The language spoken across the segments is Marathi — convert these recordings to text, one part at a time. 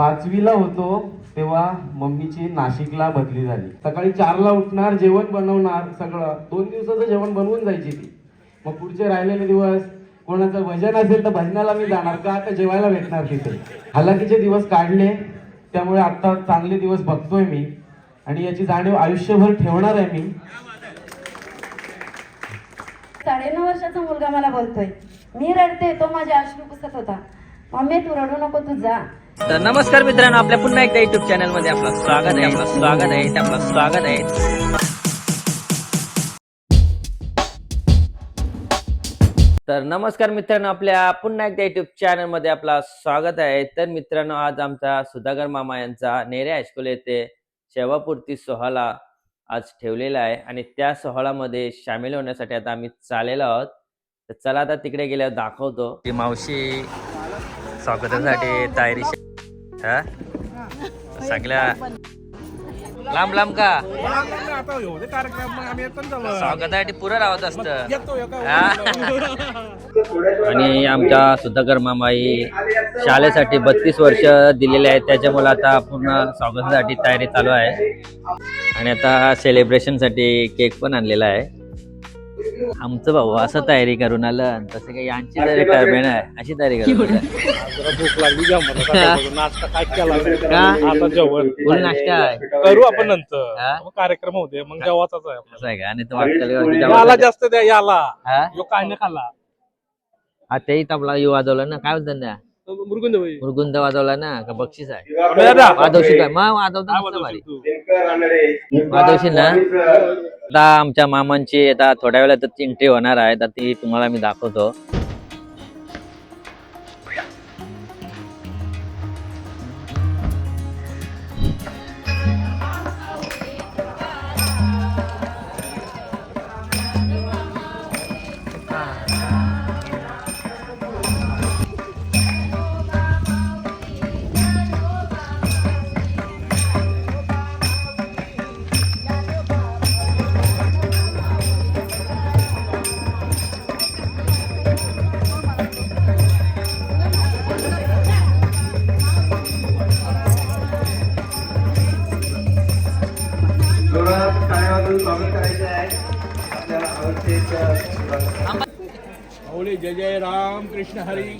पाचवीला होतो तेव्हा मम्मीची नाशिकला बदली झाली. सकाळी चारला उठणार जेवण बनवणार सगळं. दोन दिवसाचं जेवण बनवून जायची ती. मग पुढचे राहिलेले दिवस कोणाचं भजन असेल तर भजनाला मी जाणार का? आता जेवायला भेटणार तिथे. हालाकीचे दिवस काढले त्यामुळे आता चांगले दिवस बघतोय मी. आणि याची जाणीव आयुष्यभर ठेवणार आहे मी. साडेनऊ वर्षाचा मुलगा मला बोलतोय. मी रडते तो माझे अश्रू पुसत होता. मम्मी तू रडू नको तू जा. तर नमस्कार मित्रांनो आपल्या पुन्हा एकदा युट्यूब चॅनलमध्ये आपलं स्वागत आहे आपलं स्वागत आहे आपलं स्वागत आहे. तर नमस्कार मित्रांनो आपल्या पुन्हा एकदा युट्यूब चॅनलमध्ये आपलं स्वागत आहे. तर मित्रांनो आज आमचा सुधाकर मामा यांचा नेरे हायस्कूल येथे सेवापूर्ती सोहळा आज ठेवलेला आहे आणि त्या सोहळ्यामध्ये सामील होण्यासाठी आता आम्ही चाललेलो आहोत. तर चला आता तिकडे गेल्यावर दाखवतो. ती मावशी स्वागतासाठी तयारी हा? सगळ्या लांब लांब का? स्वागतासाठी पुरं राहत असत. आणि आमच्या सुधाकर मामाई शाळेसाठी बत्तीस वर्ष दिलेले आहेत. त्याच्यामुळे आता पूर्ण स्वागतासाठी तयारी चालू आहे. आणि आता सेलिब्रेशनसाठी केक पण आणलेला आहे. आमचं भाऊ असं तयारी करून आलं. तसं काही यांची तयारी. करणे आहे. अशी तयारी करून. जरा भूक लागली. नाश्ता काय केला का? आता जेवण. फुल नाश्ता आहे. करू आपण नंतर. हा? मग कार्यक्रम होते मग जेवाचाच आहे आपला. असं आहे का? आणि याला जास्त द्या याला. हा? यो काय नाही खाल्ला. हा तेही तबला येऊ वाजवला ना. काय बोलतात ना मुरगुंद. मुरगुंद वाजवला ना का बक्षीस आहे. वाजवशील काय मग वाजवतो? वाजवशील ना? आता आमच्या मामांची आता थोड्या वेळात एंट्री होणार आहे तर ती तुम्हाला मी दाखवतो. माऊली जय जय राम कृष्ण हरी.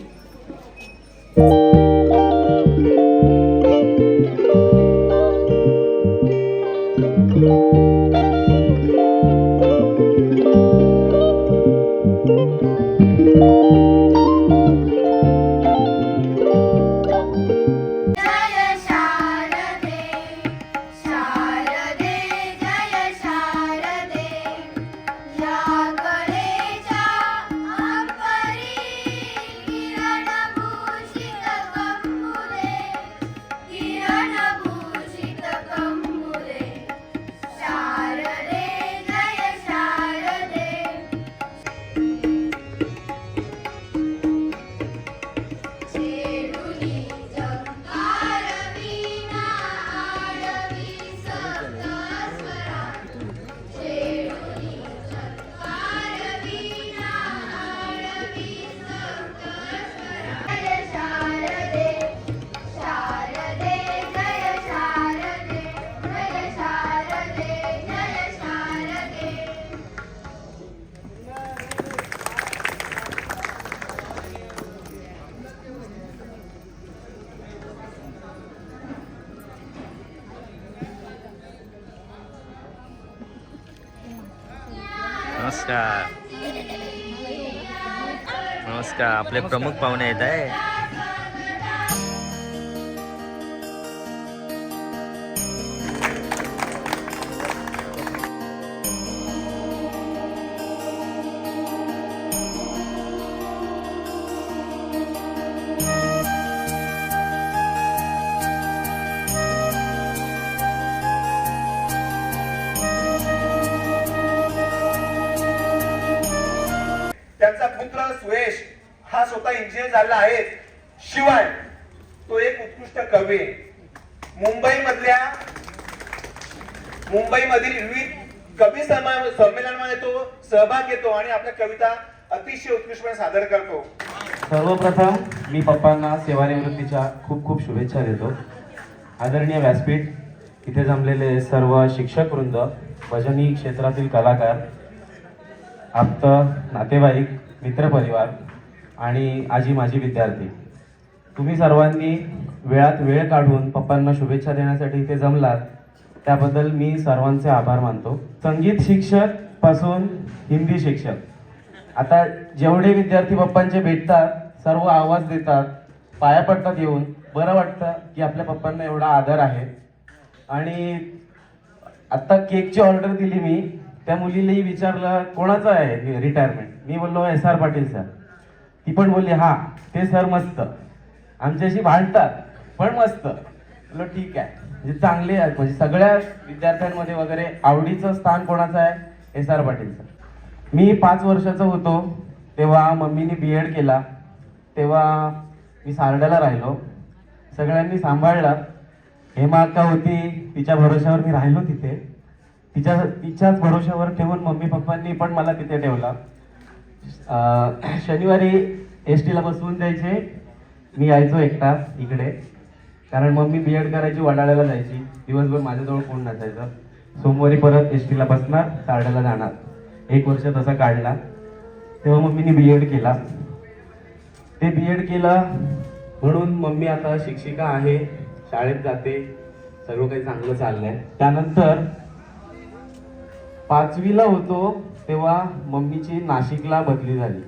नमस्कार. नमस्कार. आपले प्रमुख पाहुणे येत आहे. त्यांचा पुत्र सुयश हा स्वतः इंजिनियर झाला आहे. शिवाय तो एक उत्कृष्ट कवी. आहे. मुंबईमधल्या मुंबईमधील विविध कवी संमेलनामध्ये तो सहभाग घेतो आणि आपल्या कविता अतिशय उत्कृष्टपणे सादर करतो. सर्वप्रथम मी पप्पांना सेवानिवृत्तीच्या खूप खूप शुभेच्छा देतो. आदरणीय व्यासपीठ इथे जमलेले सर्व शिक्षक वृंद भजनी क्षेत्रातील कलाकार आप्त नातेवाईक मित्रपरिवार आणि आजी माझी विद्यार्थी. तुम्ही सर्वांनी वेळात वेळ काढून पप्पांना शुभेच्छा देण्यासाठी इथे जमलात त्याबद्दल मी सर्वांचे आभार मानतो. संगीत शिक्षकपासून हिंदी शिक्षक. आता जेवढे विद्यार्थी पप्पांचे भेटतात सर्व आवाज देतात पाया पडतात येऊन बरं वाटतं की आपल्या पप्पांना एवढा आदर आहे. आणि आत्ता केकची ऑर्डर दिली मी त्या मुलीलाही विचारलं कोणाचं आहे रिटायरमेंट मी बोललो एस आर पाटील सर. ती पण बोलली हा ते सर मस्त. आमच्याशी भांडतात पण मस्त. बोललो ठीक आहे. म्हणजे चांगले आहेत. म्हणजे सगळ्या विद्यार्थ्यांमध्ये वगैरे आवडीचं स्थान कोणाचं आहे? S R Patil sir. मी पाच वर्षाचा होतो. तेव्हा मम्मीने बी एड केला. तेव्हा मी सारड्याला राहिलो. सगळ्यांनी सांभाळला. हेमा अक्का होती तिच्या भरोश्यावर मी राहिलो तिथे. तिच्या तिच्याच भरोश्यावर ठेवून मम्मी पप्पांनी पण मला तिथे ठेवला. शनिवारी एस टीला बसवून द्यायचे. मी यायचो एक तास इकडे. कारण मग मी बी एड करायची वडाळ्याला जायची. दिवसभर माझ्याजवळ कोण नसायचं. सोमवारी परत एस टीला बसणार तारड्याला जाणार. एक वर्ष तसा काढला. तेव्हा मम्मीने बी एड केला. ते बी एड केलं. म्हणून मम्मी आता शिक्षिका आहे शाळेत जाते. सर्व काही चांगलं चाललंय. त्यानंतर पाचवीला होतो. तेव्हा मम्मीची नाशिकला बदली झाली.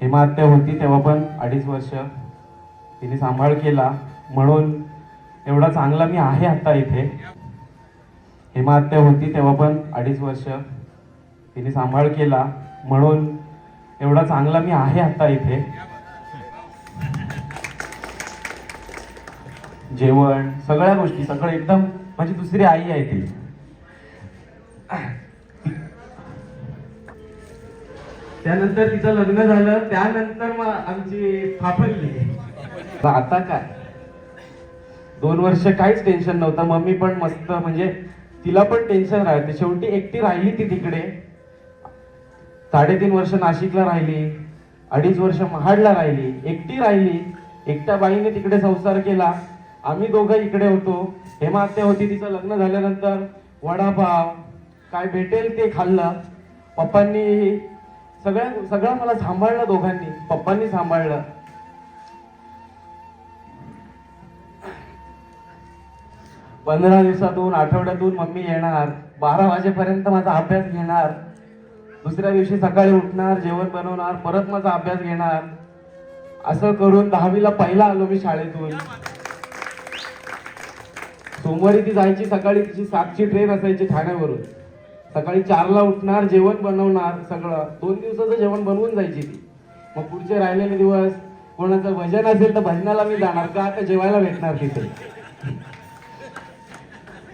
हेमात्या होती तेव्हा पण अडीच वर्ष. तिने सांभाळ केला. म्हणून एवढा चांगला मी आहे आता इथे. हेमात्या होती तेव्हा पण अडीच वर्ष. तिने सांभाळ केला. म्हणून एवढा चांगला मी आहे आता इथे. जेवण सगळ्या गोष्टी सगळं एकदम माझी दुसरी आई आहे ती. त्यानंतर तिचं लग्न झालं त्यानंतर मग आमची फापडली आता काय? दोन वर्ष काहीच टेन्शन नव्हतं. मम्मी पण मस्त म्हणजे तिला पण टेन्शन राहते. शेवटी एकटी राहिली ती तिकडे. साडेतीन वर्ष नाशिकला राहिली अडीच वर्ष महाडला राहिली. एकटी राहिली एकट्या बाईने तिकडे संसार केला. आम्ही दोघं इकडे होतो. हेमा आत्या होती तिचं लग्न झाल्यानंतर वडापाव काय भेटेल ते खाल्लं. पप्पांनी सगळ्या सगळं मला सांभाळलं दोघांनी पप्पांनी सांभाळलं. पंधरा दिवसातून आठवड्यातून मम्मी येणार बारा वाजेपर्यंत माझा अभ्यास घेणार. दुसऱ्या दिवशी सकाळी उठणार जेवण बनवणार परत माझा अभ्यास घेणार. असं करून दहावीला पहिला आलो मी शाळेतून. सोमवारी ती जायची सकाळी तिची सातची ट्रेन असायची ठाण्यावरून. सकाळी चारला उठणार जेवण बनवणार सगळं. दोन दिवसाचं जेवण बनवून जायची ती. मग पुढचे राहिलेले दिवस कोणाचं भजन असेल तर भजनाला मी जाणार का आता जेवायला भेटणार तिथे.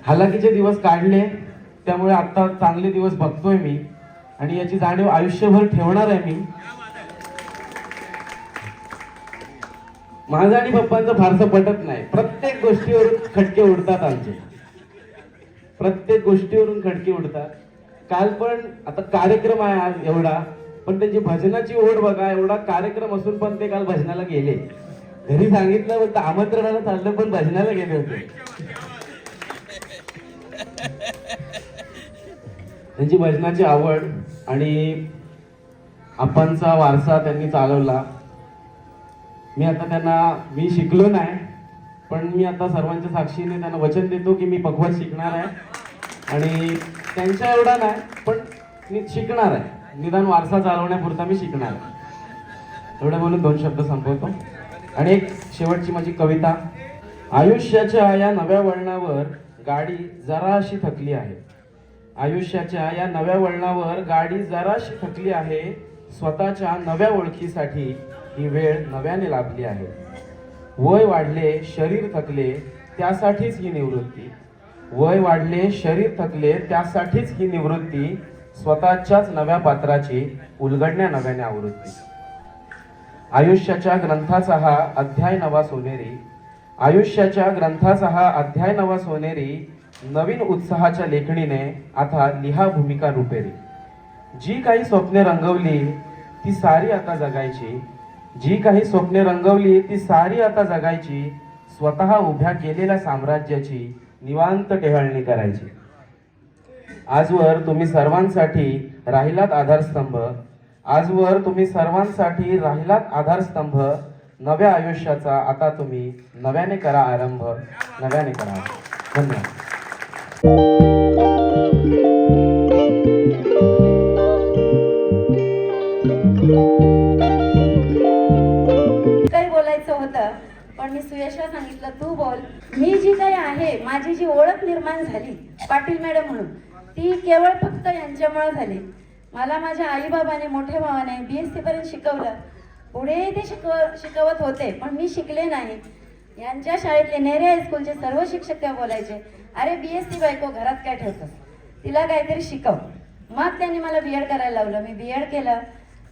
हालाकीचे दिवस काढले त्यामुळे आता चांगले दिवस बघतोय मी. आणि याची जाणीव आयुष्यभर ठेवणार आहे मी. माझं आणि पप्पांचं फारसं पटत नाही. प्रत्येक गोष्टीवरून खटके उडतात आमचे. प्रत्येक गोष्टीवरून खटके उडतात. काल पण आता कार्यक्रम आहे आज एवढा पण त्यांची भजनाची ओढ बघा एवढा कार्यक्रम असून पण ते काल भजनाला गेले. घरी सांगितलं होतं आमंत्रणाला चाललं पण भजनाला गेले होते. त्यांची भजनाची आवड आणि आपणचा वारसा त्यांनी चालवला. मी आता त्यांना मी शिकलो नाही पण मी आता सर्वांच्या साक्षीने त्यांना वचन देतो की मी भगवत शिकणार आहे. आणि त्यांच्या एवढा नाही पण मी शिकणार आहे. निदान वारसा चालवण्यापुरता मी शिकणार आहे. एवढं बोलून दोन शब्द संपवतो. आणि एक शेवटची माझी कविता. आयुष्याच्या या नव्या वळणावर गाडी जराशी थकली आहे. आयुष्याच्या या नव्या वळणावर गाडी जराशी थकली आहे. स्वतःच्या नव्या ओळखीसाठी ही वेळ नव्याने लाभली आहे. वय वाढले शरीर थकले त्यासाठीच ही निवृत्ती. वय वाढले शरीर थकले त्यासाठीच ही निवृत्ती स्वतःच्याच नव्या पात्राची उलगडण्या नव्याने आवृत्ती. आयुष्याच्या ग्रंथाचा हा अध्याय नवा सोनेरी. आयुष्याच्या ग्रंथाचा हा अध्याय नवा सोनेरी नवीन उत्साहाच्या लेखणीने आता लिहा भूमिका रुपेरी. जी काही स्वप्ने रंगवली ती सारी आता जगायची. जी काही स्वप्ने रंगवली ती सारी आता जगायची. स्वतः उभ्या केलेल्या साम्राज्याची निवांत टेहळणी करायची. आजवर तुम्ही सर्वांसाठी राहिलात आधारस्तंभ. आजवर तुम्ही सर्वांसाठी राहिलात आधारस्तंभ. नव्या आयुष्याचा आता तुम्ही नव्याने करा आरंभ. नव्याने करा. धन्यवाद. यशला सांगितलं तू बोल. मी जी काही आहे माझी जी ओळख निर्माण झाली पाटील मॅडम म्हणून ती केवळ फक्त यांच्यामुळे झाली. मला माझ्या आईबाबाने मोठ्या भावाने बी एस सी पर्यंत शिकवलं. पुढे ते शिकव शिकवत होते पण मी शिकले नाही. यांच्या शाळेतले नेहरे हायस्कूलचे सर्व शिक्षक त्या बोलायचे अरे बी एस सी बायको घरात काय ठेवतोस? तिला काहीतरी शिकव. मग त्यांनी मला बी एड करायला लावलं. मी बी एड केलं.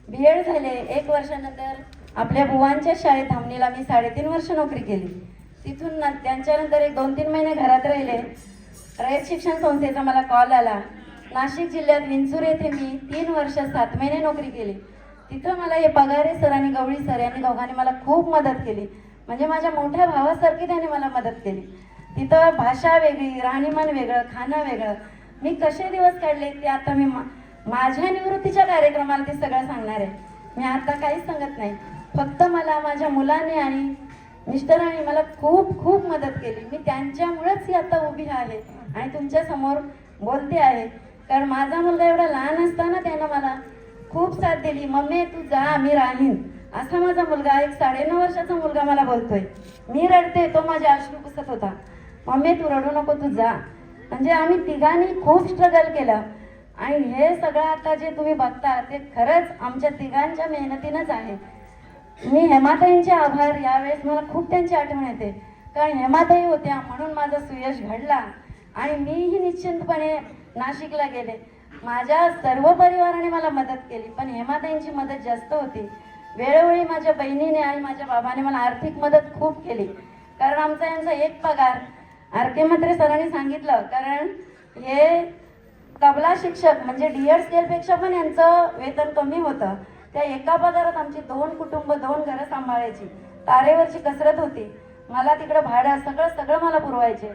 बी एड झाले एक वर्षानंतर आपल्या बुवांच्या शाळेत धामणीला मी साडेतीन वर्ष नोकरी केली. तिथून न- त्यांच्यानंतर एक दोन तीन महिने घरात राहिले. रयत शिक्षण संस्थेचा मला कॉल आला. नाशिक जिल्ह्यात विंचूर येथे मी तीन वर्ष सात महिने नोकरी केली. तिथं मला हे पगारे सर आणि गवळी सर यांनी दोघांनी मला खूप मदत केली. म्हणजे माझ्या मोठ्या भावासारखी त्यांनी मला मदत केली. तिथं भाषा वेगळी राहणीमान वेगळं खाणं वेगळं. मी कसे दिवस काढले ते आता मी मा- माझ्या निवृत्तीच्या कार्यक्रमाला ते सगळं सांगणार आहे. मी आता काहीच सांगत नाही. फक्त मला माझ्या मुलाने आणि मिस्टरांनी मला खूप खूप मदत केली. मी त्यांच्यामुळेच ही आता उभी आहे आणि तुमच्यासमोर बोलते आहे. कारण माझा मुलगा एवढा लहान असताना त्यानं मला खूप साथ दिली. मम्मी तू जा मी राहीन. असा माझा मुलगा एक साडेनऊ वर्षाचा मुलगा मला बोलतोय. मी रडते तो माझ्या अश्रू पुसत होता. मम्मी तू रडू नको तू जा. म्हणजे आम्ही तिघांनी खूप स्ट्रगल केलं. आणि हे सगळं आता जे तुम्ही बघता ते खरंच आमच्या तिघांच्या मेहनतीनंच आहे. मी हेमाताईंचे आभार यावेळेस मला खूप त्यांची आठवण येते. कारण हेमाताई होत्या म्हणून माझा सुयश घडला. आणि मीही निश्चिंतपणे नाशिकला गेले. माझ्या सर्व परिवाराने मला मदत केली पण हेमाताईंची मदत जास्त होती. वेळोवेळी माझ्या बहिणीने आणि माझ्या बाबाने मला आर्थिक मदत खूप केली. कारण आमचा यांचा एक पगार आर के म्हात्रे सरांनी सांगितलं. कारण हे तबला शिक्षक म्हणजे डीएड स्केलपेक्षा पण यांचं वेतन कमी होतं. त्या एका पगारात आमची दोन कुटुंब दोन घरं सांभाळायची. तारेवरची कसरत होती. मला तिकडं भाडं सगळं सगळं मला पुरवायचे.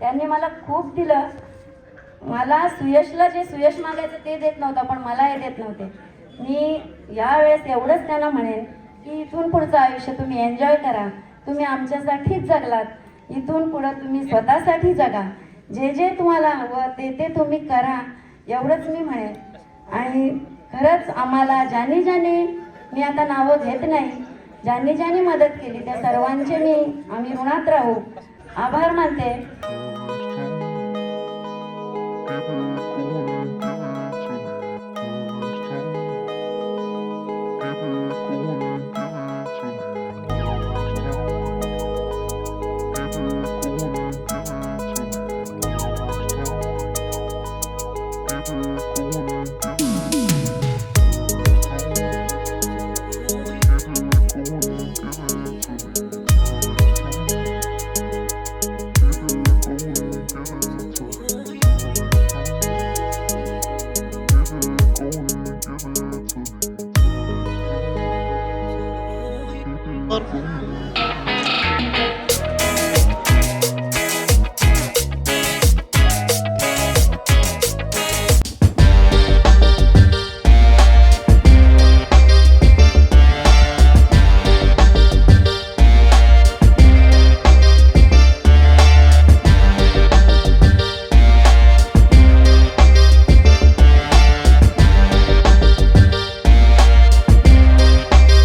त्यांनी मला खूप दिलं. मला सुयशला जे सुयश मागायचं ते देत नव्हतं पण मला हे देत नव्हते. मी यावेळेस एवढंच त्यांना म्हणेन की इथून पुढचं आयुष्य तुम्ही एन्जॉय करा. तुम्ही आमच्यासाठीच जगलात. इथून पुढं तुम्ही स्वतःसाठी जगा. जे जे तुम्हाला हवं ते ते तुम्ही करा. एवढंच मी म्हणेन. आणि खरंच आम्हाला ज्याने ज्यांनी मी आता नावं घेत नाही. ज्यांनी ज्यांनी मदत केली. त्या सर्वांचे मी आम्ही ऋणात राहू. आभार मानते.